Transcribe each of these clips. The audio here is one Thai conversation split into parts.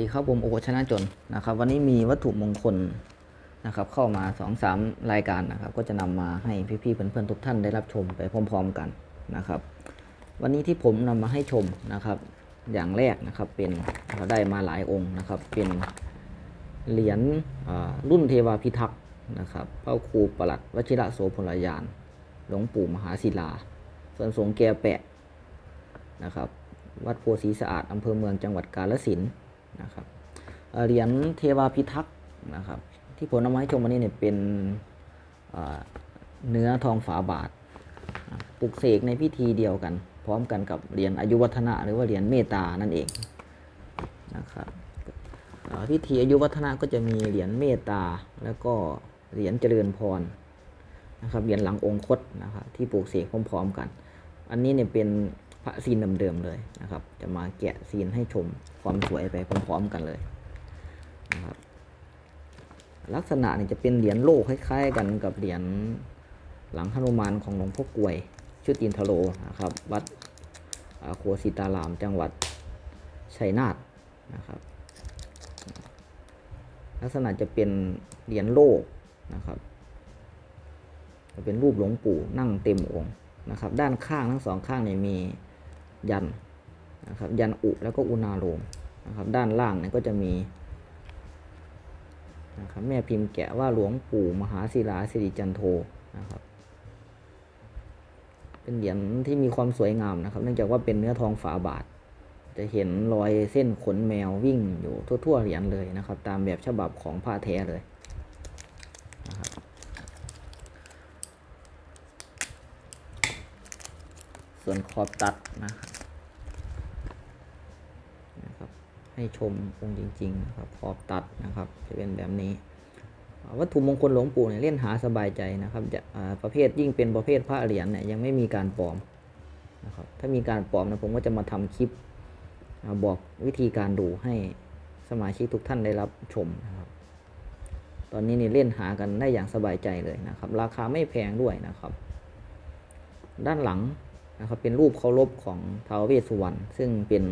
ดีครับผมโอชนะจนนะครับ วันนี้มีวัตถุมงคลนะครับ เข้ามา2อสามรายการนะครับ ก็จะนำมาให้พี่ๆเพื่อนๆทุกท่านได้รับชมไปพร้อม ๆกันนะครับ วันนี้ที่ผมนำมาให้ชมนะครับ อย่างแรกนะครับเป็นเราได้มาหลายองค์นะครับ เป็นเหรียญรุ่นเทวาพิทักษ์นะครับพระครูประหลัดวชิระโสพลยาน หลวงปู่มหาศิลาส่วนสงแกแปะนะครับวัดโพธิ์ศรีสะอาดอำเภอเมืองจังหวัดกาฬสินธุ์ นะครับเหรียญเทวาพิทักษ์นะครับ ที่ผมนำมาให้ชมวันนี้เนี่ยเป็นเนื้อทองฝาบาทปลุกเสกในพิธีเดียวกัน พร้อมกันกับเหรียญอายุวัฒนะหรือว่าเหรียญเมตตานั่นเองนะครับพิธีอายุวัฒนะก็จะมีเหรียญเมตตา แล้วก็เหรียญเจริญพรนะครับเหรียญหลังองคตนะครับที่ปลูกเสกพร้อมๆกัน อันนี้เนี่ยเป็น พระซีนเดิมๆเลยนะครับ จะมาแกะซีนให้ชมความสวยไปพร้อมๆกันเลยนะครับลักษณะเนี่ยจะเป็นเหรียญโลคล้ายๆ กันกับเหรียญหลังหนุมานของหลวงพ่อกวยชุดอินทโลนะครับ วัดอ่าโคสิตารามจังหวัดชัยนาทนะครับ ลักษณะจะเป็นเหรียญโลนะครับจะเป็นรูปหลวงปู่นั่งเต็มองค์นะครับ ด้านข้างทั้งสองข้างเนี่ยมี ยันนะครับยันอุแล้วก็อุณาโลมนะครับด้านล่างเนี่ยก็จะมีนะครับแม่พิมพ์แกะว่าหลวงปู่มหาศิลาสิริจันโทนะครับเป็นเหรียญที่มีความสวยงามนะครับเนื่องจากว่าเป็นเนื้อทองฝาบาท จะเห็นรอยเส้นขนแมววิ่งอยู่ทั่วๆเหรียญเลยนะครับ ตามแบบฉบับของผ้าแท้เลยนะครับส่วนขอบตัดนะครับนะครับ ให้ชมองค์จริงๆนะครับขอบตัดนะครับจะเป็นแบบนี้ วัตถุมงคลหลวงปู่เนี่ยเล่นหาสบายใจนะครับจะประเภทยิ่งเป็นประเภทพระเหรียญเนี่ยยังไม่มีการปลอมนะครับถ้ามีการปลอมนะผมก็จะมาทำคลิปบอกวิธีการดูให้สมาชิกทุกท่านได้รับชมนะครับ ตอนนี้นี่เล่นหากันได้อย่างสบายใจเลยนะครับ ราคาไม่แพงด้วยนะครับ ด้านหลังนะครับเป็นรูปเคารพของท้าวเวสสุวรรณซึ่งเป็น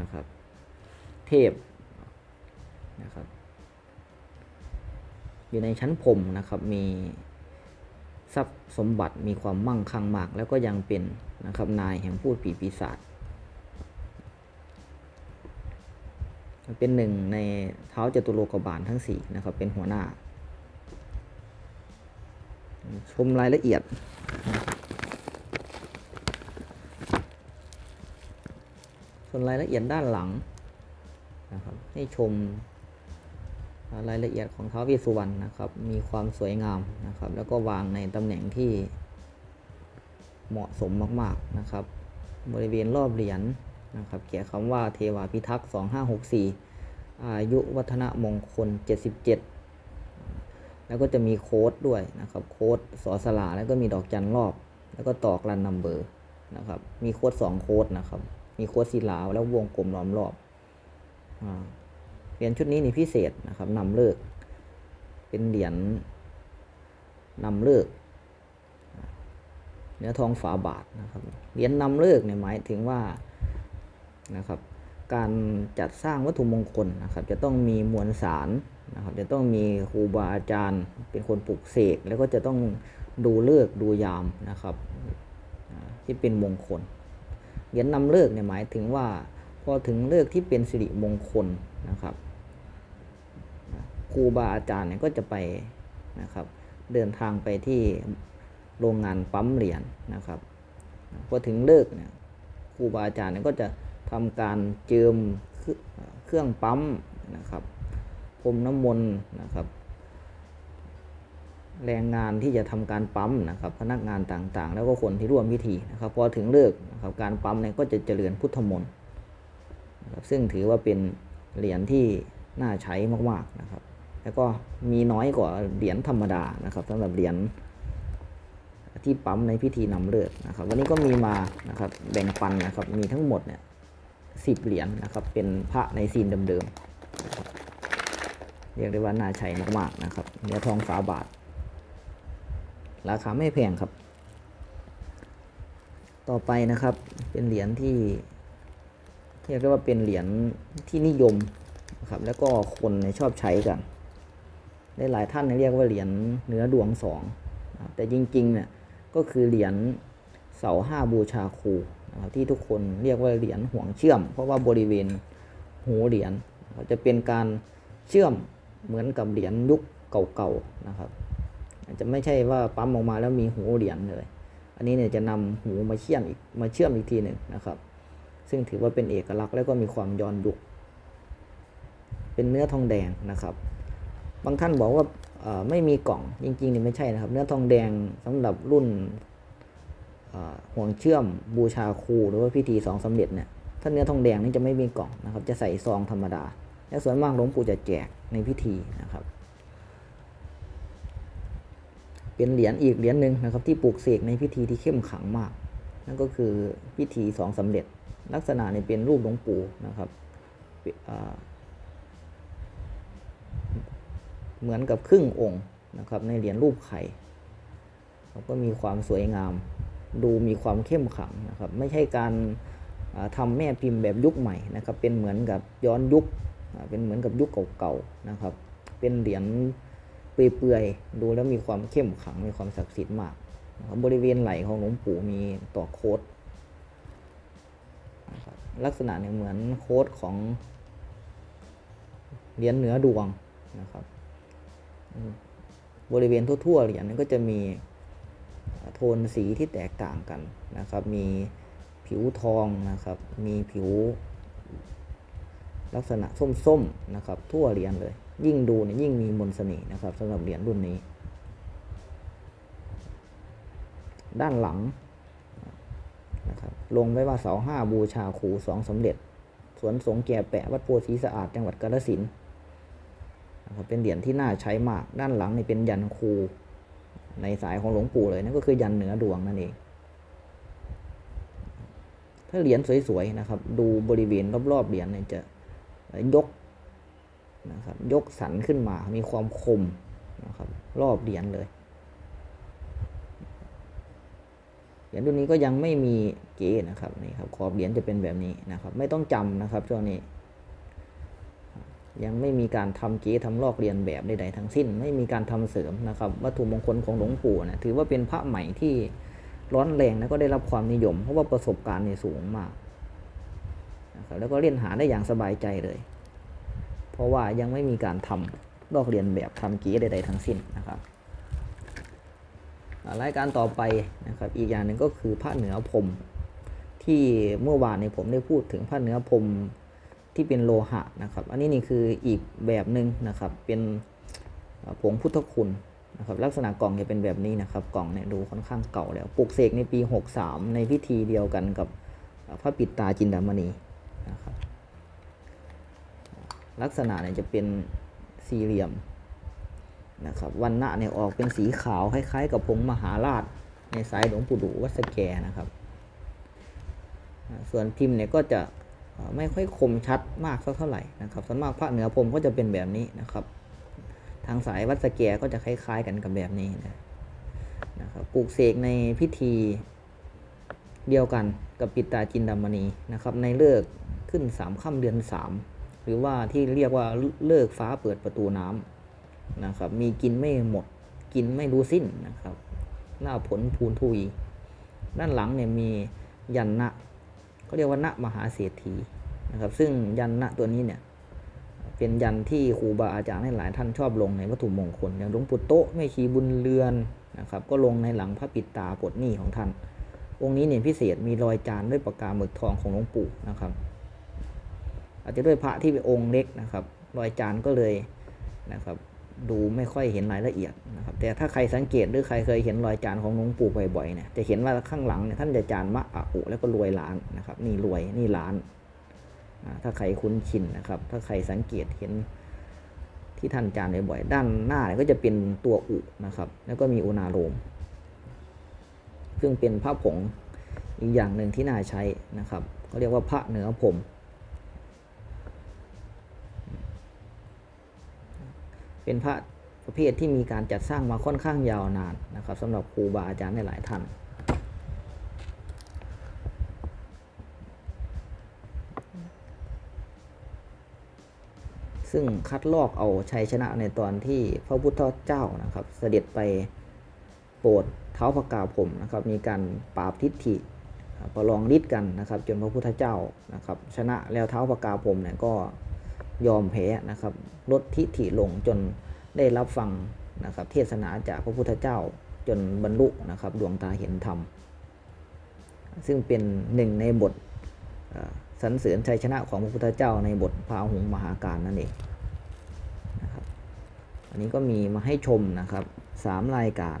นะครับ เทพนะครับ อยู่ในชั้นพรมนะครับ มีทรัพย์สมบัติมีความมั่งคั่งมาก แล้วก็ยังเป็นนะครับนายแห่งพูดผีปีศาจเป็นหนึ่งในเท้าจตุโลกบาลทั้งสี่นะครับเป็นหัวหน้า ชมรายละเอียด ส่วนรายละเอียดด้านหลัง นะครับ ให้ชมรายละเอียดของท้าวเวสสุวรรณนะครับ มีความสวยงามนะครับ แล้วก็วางในตำแหน่งที่เหมาะสมมากๆนะครับ บริเวณรอบเหรียญนะครับ เขียนคำว่าเทวาพิทักษ์ 2564 อายุวัฒนมงคล 77 แล้วก็จะมีโค้ดด้วยนะครับ โค้ดสอสลาแล้วก็มีดอกจันรอบ แล้วก็ตอกรันนัมเบอร์นะครับ มีโค้ดสองโค้ดนะครับ มีโค้ดสีลาแล้ววงกลมล้อมรอบ เหรียญชุดนี้นี่พิเศษนะครับนำเลิก เป็นเหรียญนำเลิก เนื้อทองฝาบาทนะครับ เหรียญนำเลิกเนี่ยหมายถึงว่านะครับ การจัดสร้างวัตถุมงคลนะครับ จะต้องมีมวลสารนะครับ จะต้องมีครูบาอาจารย์ เป็นคนปลุกเสก แล้วก็จะต้องดูเลิกดูยามนะครับที่เป็นมงคล เหรียญนำเลิกเนี่ยหมายถึงว่า พอถึงเลิกที่เป็นสิริมงคลนะครับครูบาอาจารย์เนี่ยก็จะไปนะครับ เดินทางไปที่โรงงานปั๊มเหรียญนะครับพอถึงเลิกเนี่ยครูบาอาจารย์เนี่ยก็จะทำการเจิมเครื่องปั๊มนะครับพรมน้ำมนต์นะครับ แรงงานที่จะทำการปั๊มนะครับ พนักงานต่างๆ แล้วก็คนที่ร่วมพิธีนะครับพอถึงเลิกนะครับการปั๊มเนี่ยก็จะเจริญพุทธมนต์นะครับ ซึ่งถือว่าเป็นเหรียญที่น่าใช้มากๆนะครับ แล้วก็มีน้อยกว่าเหรียญธรรมดานะครับสำหรับเหรียญที่ปั๊มในพิธีนำเลิกนะครับ วันนี้ก็มีมานะครับแบ่งปันนะครับมีทั้งหมดเนี่ยสิบเหรียญนะครับ เป็นพระในซีนเดิมๆเรียกได้ว่าน่าใช้มากๆนะครับเนื้อทองฝาบาท ราคาไม่แพงครับ ต่อไปนะครับเป็นเหรียญที่ เรียกได้ว่าเป็นเหรียญที่นิยมนะครับแล้วก็คนชอบใช้กันได้หลายท่านเรียกว่าเหรียญเนื้อดวงสองแต่จริงๆเนี่ยก็คือเหรียญเสาห้าบูชาครูนะครับที่ทุกคนเรียกว่าเหรียญห่วงเชื่อม เพราะว่าบริเวณหูเหรียญจะเป็นการเชื่อมเหมือนกับเหรียญยุคเก่าๆนะครับอาจจะไม่ใช่ว่าปั๊มออกมาแล้วมีหูเหรียญเลย อันนี้เนี่ยจะนำหูมาเชื่อมอีกมาเชื่อมอีกทีหนึ่งนะครับ ซึ่งถือว่าเป็นเอกลักษณ์แล้วก็มีความย้อนยุค เป็นเนื้อทองแดงนะครับ บางท่านบอกว่าไม่มีกล่องจริงๆนี่ไม่ใช่นะครับ เนื้อทองแดงสำหรับรุ่นห่วงเชื่อมบูชาครูหรือว่าพิธีสองสำเร็จเนี่ยถ้าเนื้อทองแดงนี่จะไม่มีกล่องนะครับ จะใส่ซองธรรมดา และส่วนมากหลวงปู่จะแจกในพิธีนะครับ เป็นเหรียญอีกเหรียญหนึ่งนะครับ ที่ปลูกเสกในพิธีที่เข้มขังมาก นั่นก็คือพิธีสองสำเร็จ ลักษณะนี่เป็นรูปหลวงปู่นะครับเหมือนกับครึ่งองค์นะครับในเหรียญรูปไข่แล้วก็มีความสวยงาม ดูมีความเข้มขลังนะครับ ไม่ใช่การอ่าทำแม่พิมพ์แบบยุคใหม่นะครับ เป็นเหมือนกับย้อนยุค เป็นเหมือนกับยุคเก่าๆนะครับ เป็นเหรียญเปื่อยๆ ดูแล้วมีความเข้มขลัง มีความศักดิ์สิทธิ์มาก บริเวณไหล่ของหลวงปู่มีต่อโคด นะครับลักษณะเนี่ยเหมือนโค้ดของเหรียญเหนือดวงนะครับบริเวณทั่วๆเหรียญเนก็จะมีโทนสีที่แตกต่างกันนะครับ มีผิวทองนะครับ มีผิว ลักษณะส้มๆนะครับ ทั่วเหรียญเลย ยิ่งดูเนี่ยยิ่งมีมนต์เสน่ห์นะครับสำหรับเหรียญรุ่นนี้ ด้านหลัง ลงไว้ว่าเสาห้าบูชาครูสองสำเร็จ สวนสงแก่แปะวัดโพธิสะอาดจังหวัดกาฬสินธุ์เป็นเหรียญที่น่าใช้มากด้านหลังนี่เป็นยันครูในสายของหลวงปู่เลยนั่นก็คือยันเหนือดวงนั่นเองถ้าเหรียญสวยๆนะครับ ดูบริเวณรอบๆเหรียญเนี่ยจะยกนะครับยกสันขึ้นมา มีความคมนะครับรอบเหรียญเลย เหรียญรุ่นนี้ก็ยังไม่มีเก๋นะครับนี่ครับขอบเหรียญจะเป็นแบบนี้นะครับ ไม่ต้องจำนะครับช่วงนี้ ยังไม่มีการทำเก๋ทำลอกเรียนแบบใดๆทั้งสิ้น ไม่มีการทำเสริมนะครับ วัตถุมงคลของหลวงปู่นะถือว่าเป็นพระใหม่ที่ร้อนแรงแล้วก็ได้รับความนิยม เพราะว่าประสบการณ์เนี่ยสูงมากนะครับแล้วก็เล่นหาได้อย่างสบายใจเลย เพราะว่ายังไม่มีการทำลอกเรียนแบบทำเก๋ใดๆทั้งสิ้นนะครับ รายการต่อไปนะครับอีกอย่างหนึ่งก็คือผ้าเหนือพรมที่เมื่อวานเนี่ยผมได้พูดถึงผ้าเหนือพรมที่เป็นโลหะนะครับ อันนี้นี่คืออีกแบบหนึ่งนะครับ เป็นผงพุทธคุณนะครับ ลักษณะกล่องจะเป็นแบบนี้นะครับ กล่องเนี่ยดูค่อนข้างเก่าแล้วปลูกเสกในปี 63 ในพิธีเดียวกันกับพระปิดตาจินดามณีนะครับ ลักษณะเนี่ยจะเป็นสี่เหลี่ยม นะครับวันณะเนี่ยออกเป็นสีขาวคล้ายๆ กับผงมหาราช ในสายหลวงปู่ดูวัดสแกนะครับ ส่วนพิมพ์เนี่ยก็จะไม่ค่อยคมชัดมากเท่าไหร่นะครับส่วนมากพระเหนือพรมก็จะเป็นแบบนี้นะครับ ทางสายวัดสแกก็จะคล้าย ๆ กันกับแบบนี้นะนะครับปลูกเสกในพิธีเดียวกันกับปิตาจินดามณีนะครับในเลิกขึ้นสามค่ำเดือนสามหรือว่าที่เรียกว่าเลิกฟ้าเปิดประตูน้ำ นะครับ มีกินไม่หมด กินไม่รู้สิ้นนะครับ หน้าผลพูนทุย ด้านหลังเนี่ยมียันนะเขาเรียกว่าณมหาเศรษฐีนะครับ ซึ่งยันนะตัวนี้เนี่ยเป็นยันที่ครูบาอาจารย์ให้หลายท่านชอบลงในวัตถุมงคล อย่างหลวงปู่โตะแม่ชีบุญเรือนนะครับ ก็ลงในหลังพระปิดตาปดหนี้ของท่าน องค์นี้เนี่ยพิเศษมีรอยจานด้วยปากกาหมึกทองของหลวงปู่นะครับ อาจจะด้วยพระที่เป็นองค์เล็กนะครับ รอยจานก็เลยนะครับ ดูไม่ค่อยเห็นรายละเอียดนะครับแต่ถ้าใครสังเกตหรือใครเคยเห็นรอยจานของหลวงปู่บ่อยๆเนี่ยจะเห็นว่าข้างหลังเนี่ยท่านจะจานมะอะอุแล้วก็รวยล้านนะครับนี่รวยนี่ล้านถ้าใครคุ้นชินนะครับ ถ้าใครสังเกตเห็นที่ท่านจานบ่อยๆด้านหน้าเนี่ยก็จะเป็นตัวอุนะครับ แล้วก็มีอุณาโลมซึ่งเป็นพระผงอีกอย่างหนึ่งที่น่าใช้นะครับเขาเรียกว่าพระเหนือผม เป็นพระประเภทที่มีการจัดสร้างมาค่อนข้างยาวนานนะครับสำหรับครูบาอาจารย์ในหลายท่านซึ่งคัดลอกเอาชัยชนะในตอนที่พระพุทธเจ้านะครับ เสด็จไปโปรดเท้าพระกาผมนะครับ มีการปราบทิฏฐิประลองฤทธิ์กันนะครับ จนพระพุทธเจ้านะครับ ชนะแล้วเท้าพระกาผมเนี่ยก็ ยอมแพ้นะครับลดทิฐิลงจนได้รับฟังนะครับเทศนาจากพระพุทธเจ้าจนบรรลุนะครับดวงตาเห็นธรรม ซึ่งเป็นหนึ่งในบทสรรเสริญชัยชนะของพระพุทธเจ้าในบทพาหุงมหาการนั่นเองนะครับอันนี้ก็มีมาให้ชมนะครับสามรายการ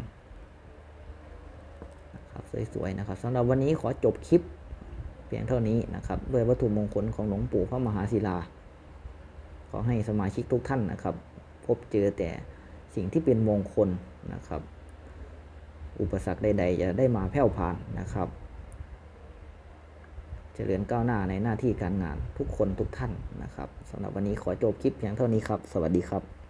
นะครับสวยๆนะครับสำหรับวันนี้ขอจบคลิปเพียงเท่านี้นะครับด้วยวัตถุมงคลของหลวงปู่พระมหาศิลา ขอให้สมาชิกทุกท่านนะครับ พบเจอแต่สิ่งที่เป็นมงคลนะครับ อุปสรรคใดๆจะได้มาแผ่วผ่านนะครับเจริญก้าวหน้าในหน้าที่การงานทุกคนทุกท่านนะครับสำหรับวันนี้ขอจบคลิปเพียงเท่านี้ครับ สวัสดีครับ